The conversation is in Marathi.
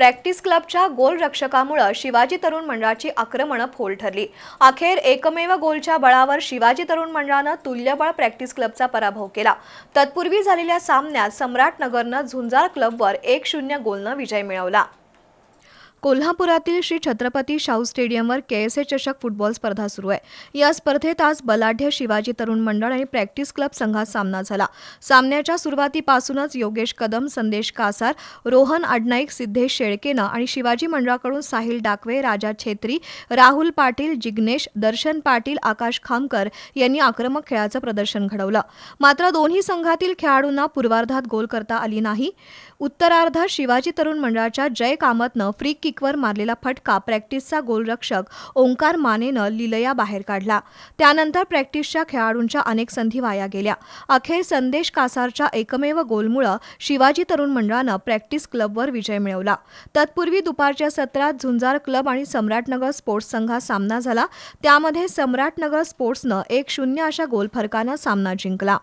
प्रॅक्टिस क्लबच्या गोलरक्षकामुळे शिवाजी तरुण मंडळाची आक्रमणं फोल ठरली. अखेर एकमेव गोलच्या बळावर शिवाजी तरुण मंडळानं तुल्यबळ प्रॅक्टिस क्लबचा पराभव केला. तत्पूर्वी झालेल्या सामन्यात सम्राटनगरनं झुंजार क्लबवर एक शून्य गोलनं विजय मिळवला. कोल्हापुरातील श्री छत्रपती शाहू स्टेडियमवर केएसए चषक फुटबॉल स्पर्धा सुरू आहे. या स्पर्धेत आज बलाढ्य शिवाजी तरुण मंडळ आणि प्रॅक्टिस क्लब संघात सामना झाला. सामन्याच्या सुरुवातीपासूनच योगेश कदम संदेश कासार रोहन अडनाईक सिद्धेश शेळकेनं आणि शिवाजी मंडळाकडून साहिल डाकवे राजा छेत्री राहुल पाटील जिग्नेश दर्शन पाटील आकाश खामकर यांनी आक्रमक खेळाचं प्रदर्शन घडवलं. मात्र दोन्ही संघातील खेळाडूंना पूर्वार्धात गोल करता आली नाही. उत्तरार्धात शिवाजी तरुण मंडळाच्या जय कामतनं फ्री किकवर मारलेला फटका प्रॅक्टिसचा गोलरक्षक ओंकार मानेनं लिलया बाहेर काढला. त्यानंतर प्रॅक्टिसच्या खेळाडूंच्या अनेक संधी वाया गेल्या. अखेर संदेश कासारच्या एकमेव गोलमुळं शिवाजी तरुण मंडळानं प्रॅक्टिस क्लबवर विजय मिळवला. तत्पूर्वी दुपारच्या सत्रात झुंजार क्लब आणि सम्राटनगर स्पोर्ट्स संघात सामना झाला. त्यामध्ये सम्राटनगर स्पोर्ट्सनं एक शून्य अशा गोलफरकानं सामना जिंकला.